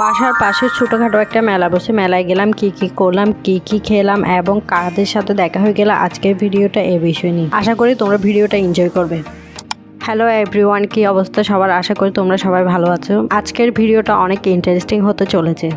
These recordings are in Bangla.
বাসার পাশে ছোটোখাটো একটা মেলা বসে মেলায় গেলাম, কি কি করলাম, কি কি খেলাম এবং কাদের সাথে দেখা হয়ে গেল আজকের ভিডিওটা এ বিষয় নিয়ে। আশা করি তোমরা ভিডিওটা এনজয় করবে। হ্যালো এভরিওয়ান কি অবস্থা সবার? আশা করি তোমরা সবাই ভালো আছো। আজকের ভিডিওটা অনেক ইন্টারেস্টিং হতে চলেছে।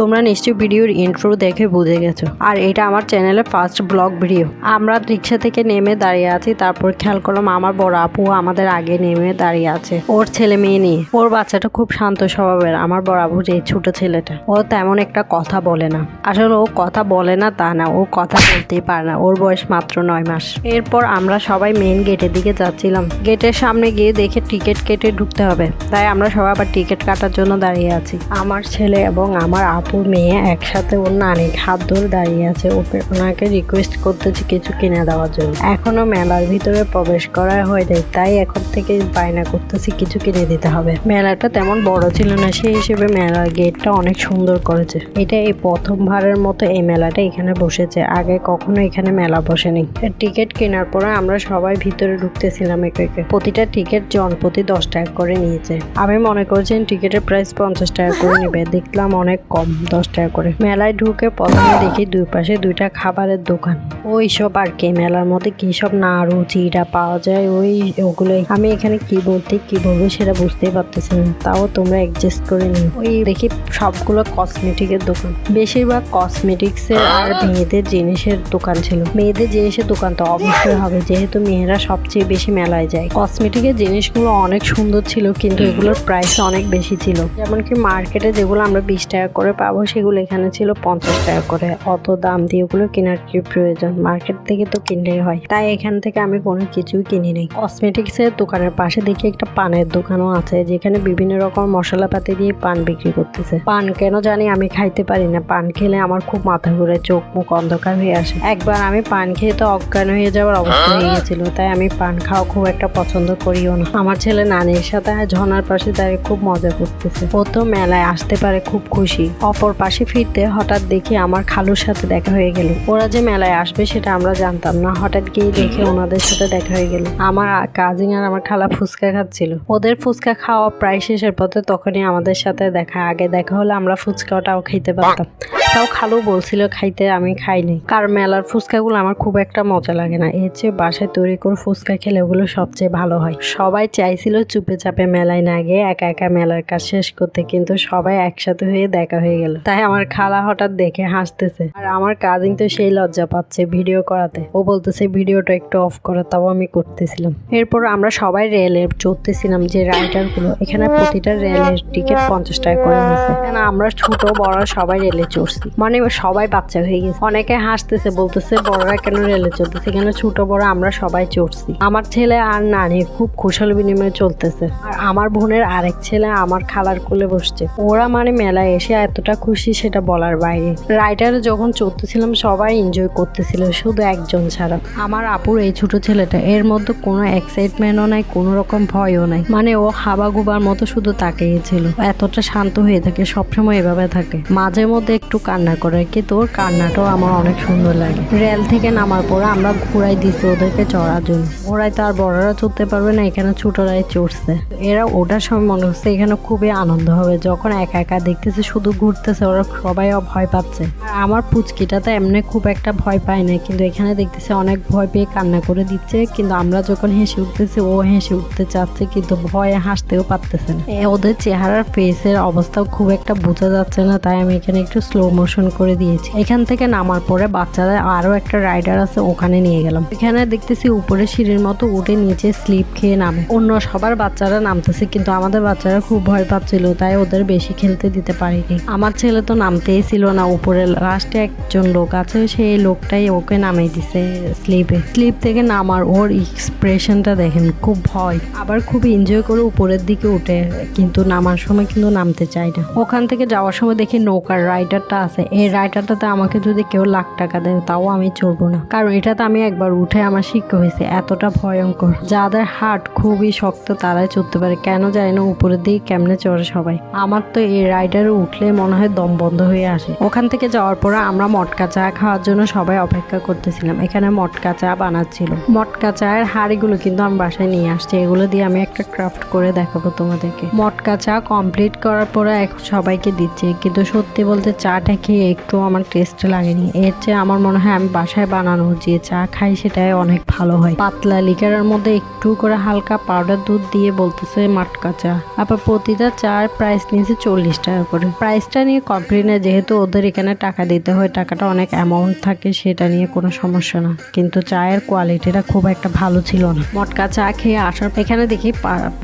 তোমরা নিশ্চয়ই ভিডিওর ইন্ট্রো দেখে বুঝে গেছো। আর এটা আমার চ্যানেলের ফার্স্ট ব্লগ ভিডিও আমরা রিক্সা থেকে নেমে দাঁড়িয়ে আছি, তারপর খেয়াল করলাম আমার বড় আপু আমাদের আগে নেমে দাঁড়িয়ে আছে, ওর ছেলে মেয়ে নিয়ে। ওর বাচ্চাটা খুব শান্ত স্বভাবের, আমার বড় আপু যে ছোট ছেলেটা, ও তেমন একটা কথা বলে না। আসলে ও কথা বলে না তা না, ও কথা বলতেই পারে না, ওর বয়স মাত্র নয় মাস। এরপর আমরা সবাই মেন গেটের দিকে যাচ্ছিলাম। গেটের সামনে গিয়ে দেখে টিকিট কেটে ঢুকতে হবে। তাই আমরা সবাই আবার টিকিট কাটার জন্য দাঁড়িয়ে আছি। আমার ছেলে এবং আমার আপুর মেয়ে একসাথে ওর নানির হাত ধরে দাঁড়িয়ে আছে। ওকে ওনাকে রিকোয়েস্ট করতেছি কিছু কিনে দেওয়ার জন্য। এখনও মেলার ভিতরে প্রবেশ করা হয়নি, তাই এখন থেকে বায়না করতেছি কিছু কিনে দিতে হবে। মেলাটা তেমন বড় ছিল না, সেই হিসেবে মেলার গেটটা অনেক সুন্দর করেছে। এটা এই প্রথমবারের মতো এই মেলাটা এখানে বসেছে। আগে কখনো এখানে মেলা বসেনি। টিকিট কেনার পরে আমরা সবাই ভিতরে ঢুকতেছিলাম একে একে। প্রতিটা টিকিট জন প্রতি দশ টাকা করে নিয়েছে। আমি মনে করছি টিকিটের প্রাইস পঞ্চাশ টাকা করে নেবে। দেখলাম অনেক কম। দশ টাকা করে। মেলায় ঢুকে প্রথমে দেখি দুই পাশে দুইটা খাবারের দোকান। ওই সব আর কি, মেলার মধ্যে কি সব নাড়ু, চিড়া পাওয়া যায়, ওই ওগুলোই। আমি এখানে কি বলতে, কি বলব সেটা বুঝতেই পারতেছি না। তাও তোমরা অ্যাডজাস্ট করে নিও। ওই দেখি সবগুলো কসমেটিকের দোকান। বেশিরভাগ কসমেটিক্সের আর মেয়েদের জিনিসের দোকান ছিল। মেয়েদের জিনিসের দোকান তো অবশ্যই হবে। যেহেতু মেয়েরা সবচেয়ে বেশি মেলায় যায়। কসমেটিকের জিনিসগুলো অনেক সুন্দর ছিল, কিন্তু এগুলোর প্রাইস অনেক বেশি ছিল। যেমন কি মার্কেটে যেগুলো আমরা বিশ টাকা করে পাবো সেগুলো এখানে ছিল পঞ্চাশ টাকা করে। অত দাম দিয়ে ওগুলো কেনার কি প্রয়োজন? মার্কেট থেকে তো কিনলেই হয়। তাই এখান থেকে আমি কোনো কিছুই কিনি নেই। কসমেটিক্সের দোকানের পাশে দেখি একটা পানের দোকানও আছে, যেখানে বিভিন্ন রকম মশলাপাতি দিয়ে পান বিক্রি করতেছে। পান কেন জানি আমি খাইতে পারি না। পান খেলে আমার খুব মাথা ঘুরে, চোখ মুখ অন্ধকার হয়ে আসে। একবার আমি পান খেয়ে তো অজ্ঞান হয়ে যাওয়ার অবস্থা হয়ে গেছিল, তাই আমি পান খাওয়া খুব একটা পছন্দ করিও না। আমার ছেলে নানির সাথে ঝর্নার পাশে দাঁড়িয়ে খুব মজা করতেছে। ও তো মেলায় আসতে পারে, খুব খুশি। অপর পাশে ফিরতে হঠাৎ দেখি আমার খালুর সাথে দেখা হয়ে গেল। ওরা যে মেলায় আসবে সেটা আমরা জানতাম না। হঠাৎ গিয়ে দেখে ওনাদের সাথে দেখা হয়ে গেল। আমার কাজিন আর আমার খালা ফুচকা খাচ্ছিল। ওদের ফুচকা খাওয়া প্রায় শেষের পথে তখনই আমাদের সাথে দেখা। আগে দেখা হলে আমরা ফুচকাটাও খাইতে পারতাম। তাও খালু বলছিল, খাইতে আমি খাইনি কারণ মেলার ফুচকাগুলো আমার খুব একটা মজা লাগে না। এর চেয়ে বাসায় তৈরি করে ফুচকা খেলে ওগুলো সবচেয়ে ভালো হয়। সবাই চাইছিল চুপে চাপে মেলায় না গিয়ে একা একা মেলার কাজ শেষ করতে, কিন্তু সবাই একসাথে হয়ে দেখা হয়ে গেল। তাই আমার খালা হঠাৎ দেখে হাসতেছে। আর আমার কাজিন তো সেই লজ্জা পাচ্ছে ভিডিও করাতে। ও বলতেছে ভিডিওটা একটু অফ করে, তাও আমি করতেছিলাম। এরপর আমরা সবাই রেলে চড়তেছিলাম যে রাইডারগুলো এখানে প্রতিটা রেলের টিকিট পঞ্চাশ টাকা করে নিচ্ছে এখানে আমরা ছোট বড় সবাই রেলে চড়ছি। মানে সবাই বাচ্চা হয়ে গেছে। অনেকে হাসতেছে, বলতেছে, বড়রা কেন রেলে চড়তেছে? এখানে ছোট, বড় আমরা সবাই চড়ছি। আমার ছেলে আর নানি খুব খুশাল বিনিময়ে চলতেছে। আর আমার বোনের আরেক ছেলে আমার খালার কোলে বসছে। ওরা মানে মেলায় এসে এতটা খুশি সেটা বলার বাইরে। রাইডারে যখন চড়তেছিলাম, সবাই এনজয় করতেছিল, শুধু একজন ছাড়া। আমার আপুর এই ছোট ছেলেটা, এর মধ্যে কোনো এক্সাইটমেন্টও নাই, কোনো রকম ভয়ও নাই। মানে ও হাবা গুবার মতো শুধু তাকিয়েছিল এতটা শান্ত হয়ে থাকে, সবসময় এভাবে থাকে। মাঝে মধ্যে একটু কান্না করে, কিন্তু ওর কান্নাটাও আমার অনেক সুন্দর লাগে। রেল থেকে নামার পরে আমরা ঘুরাই দিচ্ছি ওদেরকে চড়ার জন্য। ওরাই তো আর বড়রা চড়তে পারবে না, এখানে ছোটরাই চড়ছে। এরা ওটার সময় মনে হচ্ছে এখানে খুবই আনন্দ হবে, যখন একা একা দেখতেছে শুধু ঘুরতেছে ওরা সবাই ভয় পাচ্ছে। আমার পুচকিটা তো এমনি খুব একটা ভয় পায় না কিন্তু এখানে দেখতেছে অনেক ভয় পেয়ে কান্না করে দিচ্ছে, কিন্তু আমরা যখন হেসে উঠতেছি, ও হেসে উঠতে চাচ্ছে, কিন্তু ভয়ে হাসতেও পারতেছে না। ওদের চেহারার ফেসের অবস্থাও খুব একটা বোঝা যাচ্ছে না, তাই আমি এখানে একটু স্লো মোশন করে দিয়েছি। এখান থেকে নামার পরে বাচ্চারা আরও একটা রাইডার আছে, ওখানে নিয়ে গেলাম। এখানে দেখতেছি উপরে সিঁড়ির মতো উঠে নিচে স্লিপ খেয়ে নামে। অন্য সবার বাচ্চারা নামতেছে, কিন্তু আমাদের বাচ্চারা খুব ভয় পাচ্ছিল, তাই ওদের বেশি খেলতে দিতে পারিনি। আমার ছেলে তো নামতেই ছিল না, উপরে লাস্টে একজন লোক আছে, সেই লোকটাই ওকে নামিয়ে দিছে স্লিপে স্লিপ থেকে নামার ওর এক্সপ্রেশনটা দেখেন, খুব ভয়। আবার খুব এনজয় করে উপরের দিকে উঠে, কিন্তু নামার সময় কিন্তু নামতে চায় না। ওখান থেকে যাওয়ার সময় দেখি নৌকার রাইডারটা আছে। এই রাইডারটাতে আমাকে যদি কেউ লাখ টাকা দেয়, তাও আমি চড়বো না। কারণ এটাতে আমি একবার উঠে আমার শিক্ষা হয়েছে, এতটা ভয়ঙ্কর। যাদের হার্ট খুবই শক্ত, তারাই চড়তে পারে। কেন যায় না উপরের দিকে কেমনে চড়ে সবাই। আমার তো এই রাইডারে উঠলে মনে হয় দম বন্ধ হয়ে আসে। ওখান থেকে যাওয়ার পরে আমরা মটকা চা খাওয়ার জন্য সবাই অপেক্ষা করতেছিলাম। এখানে মটকা চা বানাচ্ছিল। মটকা চায়ের হাড়িগুলো কিন্তু আমি বাসায় নিয়ে আসছি। এগুলো দিয়ে আমি একটা ক্রাফট করে দেখাবো তোমাদেরকে। মটকা চা কমপ্লিট করার পরে এখন সবাইকে দিচ্ছি। কিন্তু সত্যি বলতে চাটা খেয়ে একটু আমার টেস্ট লাগেনি। এর চেয়ে আমার মনে হয় আমি বাসায় বানানো যে চা খাই সেটাই অনেক ভালো হয়। পাতলা লিকারের মধ্যে একটু করে হালকা পাউডার দুধ দিয়ে বলতেছে মাটকা চা। আবার প্রতিটা চার প্রাইস নিয়েছে চল্লিশ টাকা করে। প্রাইসটা নিয়ে কমপ্লেন না যেহেতু ওদের এখানে টাকা দিতে হয়, টাকাটা অনেক অ্যামাউন্ট থাকে, সেটা নিয়ে কোনো সমস্যা না। কিন্তু চায়ের কোয়ালিটিটা খুব একটা ভালো ছিল না। মটকা চা খেয়ে আসার এখানে দেখি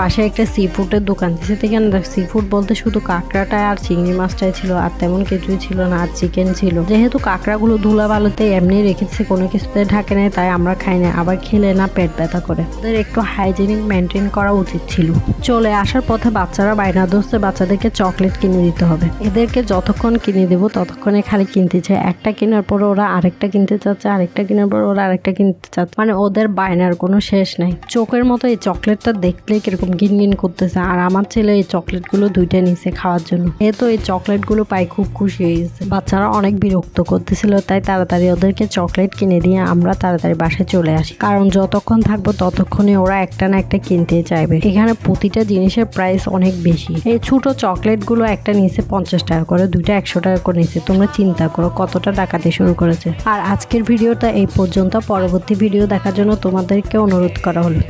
পাশে একটা সি ফুডের দোকান দিচ্ছে এখানে সি ফুড বলতে শুধু কাঁকড়াটা আর চিংড়ি মাছটাই ছিল, আর তেমন কিছুই ছিল না, আর চিকেন ছিল। যেহেতু কাঁকড়াগুলো ধুলা বালুতে এমনি রেখেছে কোনো কিছুতে ঢাকে নেই, তাই আমরা খাই না আবার খেলে না পেট ব্যথা করে। ওদের একটু হাইজেনিক মেনটেন করা উচিত ছিল। চলে আসার পথে বাচ্চারা বাইনা দোষে বাচ্চাদেরকে চকলেট কিনে দিতে হবে। এদেরকে যতক্ষণ কিনে দেবো, ততক্ষণে খালি কিনতে চায়। একটা কেনার পর ওরা আরেকটা কিনতে চাচ্ছে, আরেকটা কেনার পর ওরা আরেকটা কিনতে চাচ্ছে। মানে ওদের বায়নার কোনো শেষ নাই। চোখের মতো এই চকলেটটা দেখলে কীরকম গিন গিন করতেছে। আর আমার ছেলে এই চকলেটগুলো দুইটা নিছে খাওয়ার জন্য। এ তো এই চকলেটগুলো পাই খুব খুশি হয়ে গেছে। বাচ্চারা অনেক বিরক্ত করতেছিল, তাই তাড়াতাড়ি ওদেরকে চকলেট কিনে দিয়ে আমরা তাড়াতাড়ি বাসায় চলে আসি। কারণ যতক্ষণ থাকব, ততক্ষণে ওরা একটা না একটা কিনতে চাইবে। এখানে প্রতিটা জিনিসের প্রাইস অনেক বেশি। এই ছোট চকলেটগুলো একটা নিচে পঞ্চাশ টাকা। করে, দুইটা একশো টাকা করে নিচ্ছে তোমরা চিন্তা করো, কতটা ডাকাতি শুরু করেছে। আর আজকের ভিডিওটা এই পর্যন্ত। পরবর্তী ভিডিও দেখার জন্য তোমাদেরকে অনুরোধ করা হলো।